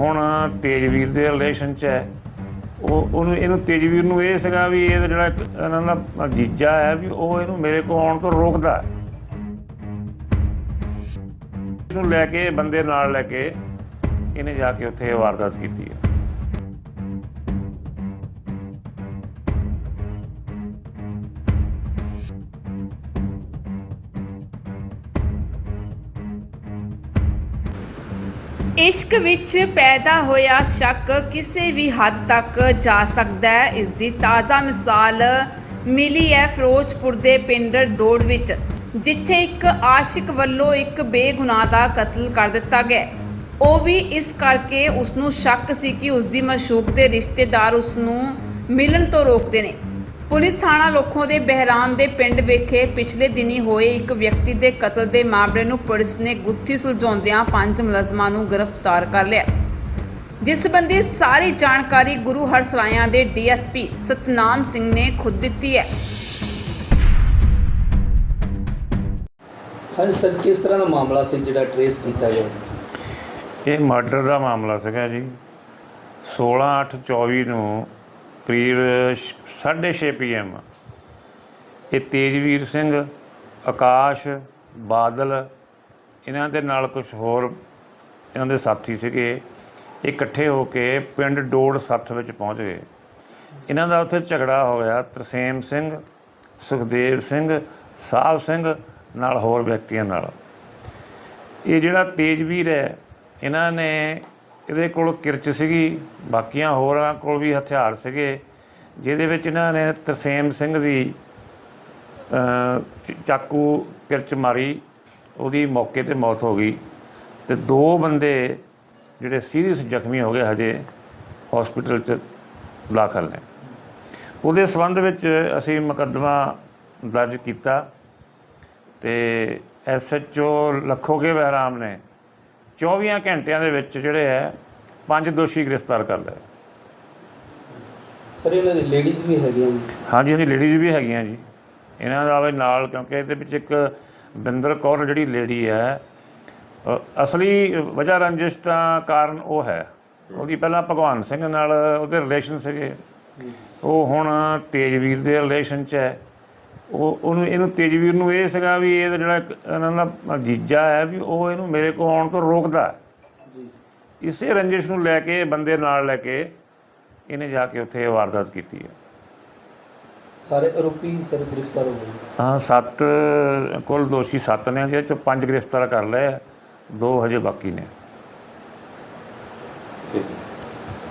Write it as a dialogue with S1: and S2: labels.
S1: ਹੁਣ ਤੇਜਵੀਰ ਦੇ ਰਿਲੇਸ਼ਨ 'ਚ ਹੈ ਉਹ, ਉਹਨੂੰ, ਇਹਨੂੰ ਤੇਜਵੀਰ ਨੂੰ ਇਹ ਸੀਗਾ ਵੀ ਇਹ ਜਿਹੜਾ ਇਹਨਾਂ ਦਾ ਜੀਜਾ ਹੈ ਵੀ ਉਹ ਇਹਨੂੰ ਮੇਰੇ ਕੋਲ ਆਉਣ ਤੋਂ ਰੋਕਦਾ ਹੈ। ਇਹਨੂੰ ਲੈ ਕੇ, ਬੰਦੇ ਨਾਲ ਲੈ ਕੇ ਇਹਨੇ ਜਾ ਕੇ ਉੱਥੇ ਵਾਰਦਾਤ ਕੀਤੀ ਹੈ
S2: ਇਸ਼ਕ ਵਿੱਚ ਪੈਦਾ ਹੋਇਆ ਸ਼ੱਕ ਕਿਸੇ ਵੀ ਹੱਦ ਤੱਕ ਜਾ ਸਕਦਾ ਹੈ। ਇਸ ਦੀ ਤਾਜ਼ਾ ਮਿਸਾਲ ਮਿਲੀ ਹੈ ਫਿਰੋਜ਼ਪੁਰ ਦੇ ਪਿੰਡ ਡੋੜ ਵਿੱਚ, ਜਿੱਥੇ ਇੱਕ ਆਸ਼ਿਕ ਵੱਲੋਂ ਇੱਕ ਬੇਗੁਨਾਹ ਦਾ ਕਤਲ ਕਰ ਦਿੱਤਾ ਗਿਆ। ਉਹ ਵੀ ਇਸ ਕਰਕੇ ਉਸ ਨੂੰ ਸ਼ੱਕ ਸੀ ਕਿ ਉਸ ਦੀ ਮਸ਼ੂਕ ਦੇ ਰਿਸ਼ਤੇਦਾਰ ਉਸ ਨੂੰ ਮਿਲਣ ਤੋਂ ਰੋਕਦੇ ਨੇ। ਪੁਲਿਸ ਥਾਣਾ ਲੋਖੋ ਦੇ ਬਹਿਰਾਮ ਦੇ ਪਿੰਡ ਵਿਖੇ ਪਿਛਲੇ ਦਿਨੀ ਹੋਏ ਇੱਕ ਵਿਅਕਤੀ ਦੇ ਕਤਲ ਦੇ ਮਾਮਲੇ ਨੂੰ ਪੁਲਿਸ ਨੇ ਗੁੱਥੀ ਸੁਲਝਾਉਂਦਿਆਂ ਪੰਜ ਮੁਲਜ਼ਮਾਂ ਨੂੰ ਗ੍ਰਿਫਤਾਰ ਕਰ ਲਿਆ। ਜਿਸ ਸੰਬੰਧੀ ਸਾਰੀ ਜਾਣਕਾਰੀ ਗੁਰੂ ਹਰਸਰਾਇਆਂ ਦੇ ਡੀਐਸਪੀ ਸਤਨਾਮ ਸਿੰਘ ਨੇ ਖੁਦ ਦਿੱਤੀ ਹੈ।
S3: ਹਾਂਜੀ ਸਰ ਕਿਸ ਤਰ੍ਹਾਂ ਦਾ ਮਾਮਲਾ ਸੀ ਜਿਹੜਾ ਟਰੇਸ ਕੀਤਾ ਗਿਆ?
S1: ਇਹ ਮਰਡਰ ਦਾ ਮਾਮਲਾ ਸੀਗਾ ਜੀ। 16/8/24 ਨੂੰ ਕਰੀਬ 6:30 ਪੀਐਮ ਇਹ ਤੇਜਵੀਰ ਸਿੰਘ, ਆਕਾਸ਼, ਬਾਦਲ, ਇਹਨਾਂ ਦੇ ਨਾਲ ਕੁਝ ਹੋਰ ਇਹਨਾਂ ਦੇ ਸਾਥੀ ਸੀਗੇ। ਇਹ ਇਕੱਠੇ ਹੋ ਕੇ ਪਿੰਡ ਡੋੜ ਸੱਥ ਵਿੱਚ ਪਹੁੰਚ ਗਏ। ਇਹਨਾਂ ਦਾ ਉੱਥੇ ਝਗੜਾ ਹੋ ਗਿਆ ਤਰਸੇਮ ਸਿੰਘ, ਸੁਖਦੇਵ ਸਿੰਘ, ਸਾਹਿਬ ਸਿੰਘ ਨਾਲ ਹੋਰ ਵਿਅਕਤੀਆਂ ਨਾਲ। ਇਹ ਜਿਹੜਾ ਤੇਜਵੀਰ ਹੈ, ਇਹਨਾਂ ਨੇ ਇਹਦੇ ਕੋਲ ਕਿਰਚ ਸੀਗੀ, ਬਾਕੀਆਂ ਹੋਰਾਂ ਕੋਲ ਵੀ ਹਥਿਆਰ ਸੀਗੇ, ਜਿਹਦੇ ਵਿੱਚ ਇਹਨਾਂ ਨੇ ਤਰਸੇਮ ਸਿੰਘ ਦੀ ਚਾਕੂ ਕਿਰਚ ਮਾਰੀ, ਉਹਦੀ ਮੌਕੇ ਤੇ ਮੌਤ ਹੋ ਗਈ। ਤੇ ਦੋ ਬੰਦੇ ਜਿਹੜੇ ਸੀਰੀਅਸ ਜ਼ਖਮੀ ਹੋ ਗਏ ਹਜੇ ਹਸਪੀਟਲ 'ਚ ਦਾਖਲ ਨੇ। ਉਹਦੇ ਸੰਬੰਧ ਵਿੱਚ ਅਸੀਂ ਮੁਕੱਦਮਾ ਦਰਜ ਕੀਤਾ ਤੇ ਐਸਐਚਓ ਲੱਖੋਗੇ ਬਹਿਰਾਮ ਨੇ 24 ਘੰਟਿਆਂ ਦੇ ਵਿੱਚ ਜਿਹੜੇ ਹੈ ਪੰਜ ਦੋਸ਼ੀ ਗ੍ਰਿਫਤਾਰ ਕਰ ਲਏ।
S3: ਸਰ ਇਹਨਾਂ ਦੇ ਲੇਡੀਜ਼ ਵੀ ਹੈਗੀਆਂ
S1: ਹਾਂਜੀ ਹਾਂਜੀ ਲੇਡੀਜ਼ ਵੀ ਹੈਗੀਆਂ ਜੀ। ਇਹਨਾਂ ਦਾ ਵੀ ਨਾਲ ਕਿਉਂਕਿ ਇਹਦੇ ਵਿੱਚ ਇੱਕ ਬਿੰਦਰ ਕੌਰ ਜਿਹੜੀ ਲੇਡੀ ਹੈ ਅਸਲੀ ਵਜ੍ਹਾ ਰੰਜਿਸ਼ ਤਾਂ ਕਾਰਨ ਉਹ ਹੈ। ਉਹਦੀ ਪਹਿਲਾਂ ਭਗਵਾਨ ਸਿੰਘ ਨਾਲ ਉਹਦੇ ਰਿਲੇਸ਼ਨ ਸੀਗੇ। ਉਹ ਹੁਣ ਤੇਜਵੀਰ ਦੇ ਰਿਲੇਸ਼ਨ 'ਚ ਹੈ। ਉਹ ਉਹਨੂੰ ਇਹਨੂੰ ਤੇਜਵੀਰ ਨੂੰ ਇਹ ਸੀਗਾ ਵੀ ਇਹ ਜਿਹੜਾ ਇਹਨਾਂ ਦਾ ਜੀਜਾ ਹੈ ਵੀ ਉਹ ਇਹਨੂੰ ਮੇਰੇ ਕੋਲ ਆਉਣ ਤੋਂ ਰੋਕਦਾ।
S3: ਜੀ।
S1: ਇਸੇ ਰੰਜਿਸ਼ ਨੂੰ ਲੈ ਕੇ ਬੰਦੇ ਨਾਲ ਲੈ ਕੇ ਇਹਨੇ ਜਾ ਕੇ ਉੱਥੇ ਵਾਰਦਾਤ ਕੀਤੀ ਹੈ।
S3: ਸਾਰੇ ਆਰੋਪੀ ਸਰ ਗ੍ਰਿਫਤਾਰ ਹੋ ਗਏ।
S1: ਹਾਂ ਸੱਤ ਕੁੱਲ ਦੋਸ਼ੀ ਸੱਤ ਨੇ ਜਿਹਦੇ ਚੋਂ ਪੰਜ ਗ੍ਰਿਫਤਾਰ ਕਰ ਲਏ ਦੋ ਹਜੇ ਬਾਕੀ ਨੇ।